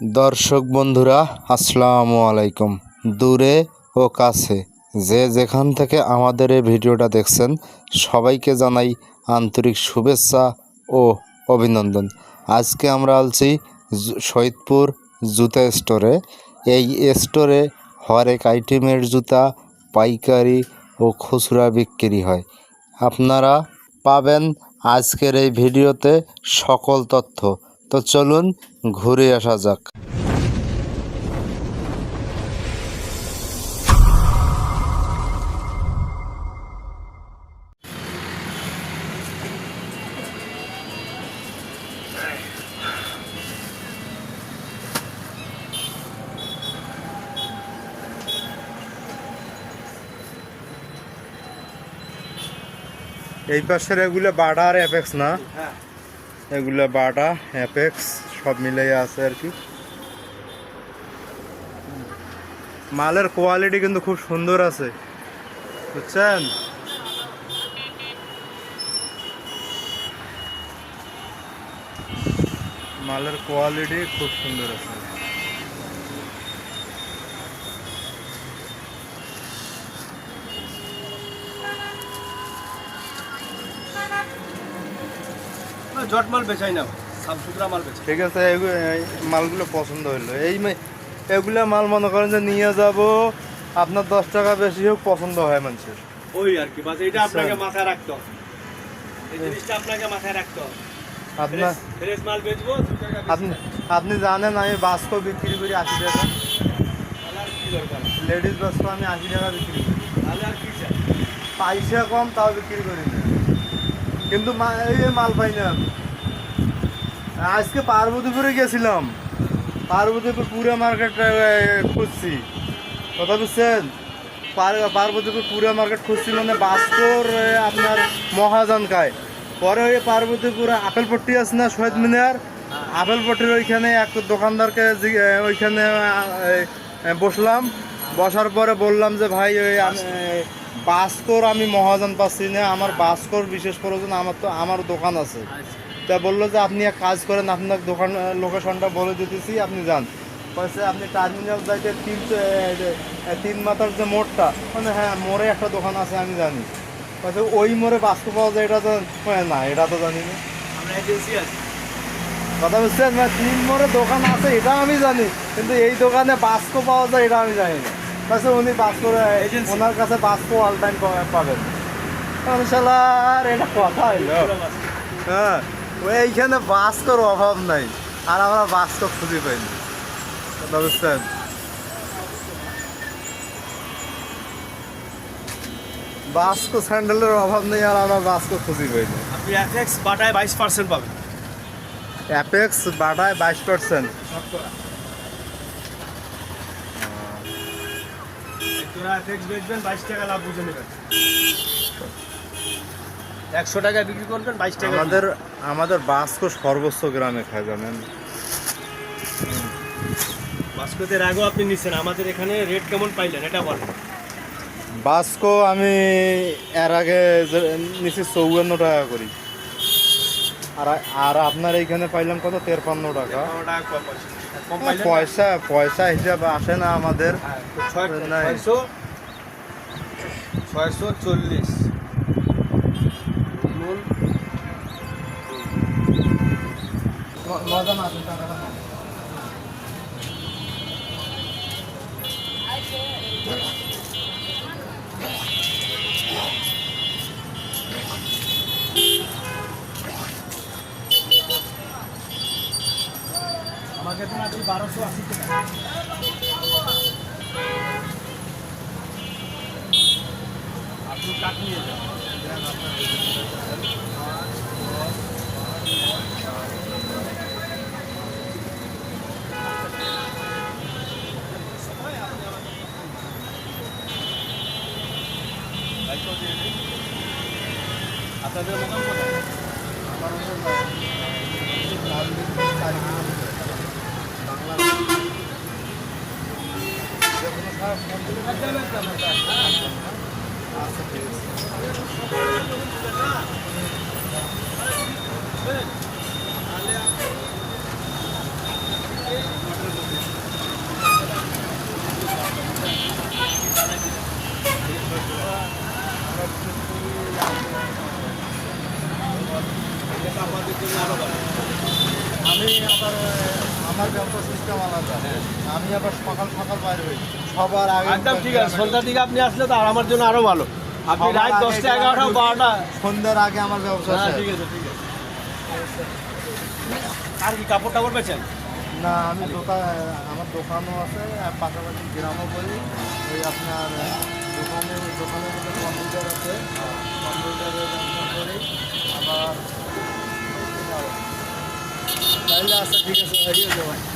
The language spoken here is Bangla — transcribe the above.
দর্শক বন্ধুরা, আসসালামু আলাইকুম। দূরে ও কাছে যে যেখান থেকে আমাদের এই ভিডিওটা দেখছেন, সবাইকে জানাই আন্তরিক শুভেচ্ছা ও অভিনন্দন। আজকে আমরা আলছি শহীদপুর জুতা স্টোরে। এই স্টোরে হরেক আইটেমের জুতা, পাইকারি ও খুচরা বিক্রি হয়। আপনারা পাবেন আজকের এই ভিডিওতে সকল তথ্য। তো চলুন ঘুরে আসা যাক। এই পাশের এগুলো বাটা আর অ্যাপেক্স না? এগুলো বাটা, অ্যাপেক্স, সব মিলেই আছে আর কি। মালের কোয়ালিটি কিন্তু খুব সুন্দর আছে। বুঝছেন? মালের কোয়ালিটি খুব সুন্দর আছে। জট মাল বেচাই না সাফ সুতরা মাল বেচাই। ঠিক আছে মালগুলো পছন্দ হইল। এই এগুলা মাল মনে করেন যে নিয়ে যাব আপনার দশ টাকা বেশি হোক পছন্দ হয় মানুষের। ওই আর কি বাস এটা আপনাকে আচ্ছা। মাথায় রাখতে হবে। এই জিনিসটা আপনাকে মাথায় রাখতে হবে। আপনি আপনি জানেন আমি বাস্কো বিক্রি করি আশি টাকা। লেডিস বাস্কো আমি আশি টাকা বিক্রি করি। তাহলে আর কি পয়সা কম তাও বিক্রি করি না। কিন্তু এই মাল পাই না। আজকে পার্বতীপুরে গেছিলাম। পার্বতীপুর পুরো মার্কেট খুঁজছি। কথা বুঝছেন? পার- পার্বতীপুর পুরো মার্কেট খুঁজছি মানে বাস্কোর এ, আপনার মহাজন খায় পরে ওই পার্বতীপুরে আপেল পট্টি আছে না শহীদ মিনার? আপেল পট্টির ওইখানে এক দোকানদারকে ওইখানে বসলাম। বসার পরে বললাম যে ভাই ওই বাস্কোর আমি মহাজন পাচ্ছি না আমার বাস্কোর বিশেষ প্রয়োজন আমার তো আমার দোকান আছে। তা বলল যে আপনি এক কাজ করেন আপনার দোকান লোকেশনটা বলে দিতেছি আপনি যান। বলছে আপনি টার্মিনাল যাইতে তিন তিন মাথার যে মোড়টা মানে হ্যাঁ মোড়ে একটা দোকান আছে আমি জানি। বলছে ওই মোড়ে বাস্কো পাওয়া যায় এটা তো কয়, না এটা তো জানি না। কথা বুঝছেন? তিন মোড়ে দোকান আছে এটা আমি জানি কিন্তু এই দোকানে বাস্কো পাওয়া যায় এটা আমি জানি না। উনি ওনার কাছে বাস্কো অল টাইম পাবেন। আমি শালার এটা কথা হইল। হ্যাঁ এইখানে বাস্কর অভাব নাই আর আমরা বাস্ক খুঁজে পাইনি বুঝছেন? বাস্ক স্যান্ডেলের অভাব নেই আর আমরা বাস্ক খুঁজে পাইনি আপনি এফএক্স বাটায় বাইশ পার্সেন্ট পাবেন। অ্যাপেক্স বাটায় বাইশ পার্সেন্ট তোরা এফএক্স বেচবেন বাইশ টাকা লাভ বুঝে নেবেন। একশো টাকা বিক্রি করবেন বাইশ টাকা আমাদের আমাদের বাস্ক সর্বোচ্চ গ্রামে খায় জানেন? বাস্কতের আগেও আপনি নিচ্ছেন আমাদের এখানে রেট কেমন পাইলেন এটা বলেন। বাস্কো আমি এর আগে নিচে চৌয়ান্ন টাকা করি। আর আর আপনার এইখানে পাইলাম কত? তেরপান্ন টাকা। টাকা পয়সা। পয়সা হিসাবে আসে না আমাদের। ছয়শো ছয়শো চল্লিশ আছে বারোশো আশি টাকা। আপনি যান। আপনাদের মোকাম কোথায়? আচ্ছা আমি আবার আমার ব্যবসা সিস্টেম আলাদা। আমি আবার সকাল সকাল বাইরে হয়েছি সবার আগে একদম ঠিক আছে সন্ধ্যার দিকে আপনি আসলে তো আর আমার জন্য আরও ভালো। আপনি রাত দশটা এগারোটা বারোটা। সন্ধ্যার আগে আমার ব্যবসা হ্যাঁ ঠিক আছে ঠিক আছে। আর কি কাপড় টাপড় বেচেন? না আমি দোকান আমার দোকানও আছে আর পাশাপাশি গ্রামও করি। ওই আপনার দোকানে দোকানের মধ্যে কম্পিউটার আছে। কম্পিউটারের ব্যবসা করি। আবার তাহলে আচ্ছা ঠিক আছে হয়ে যাবে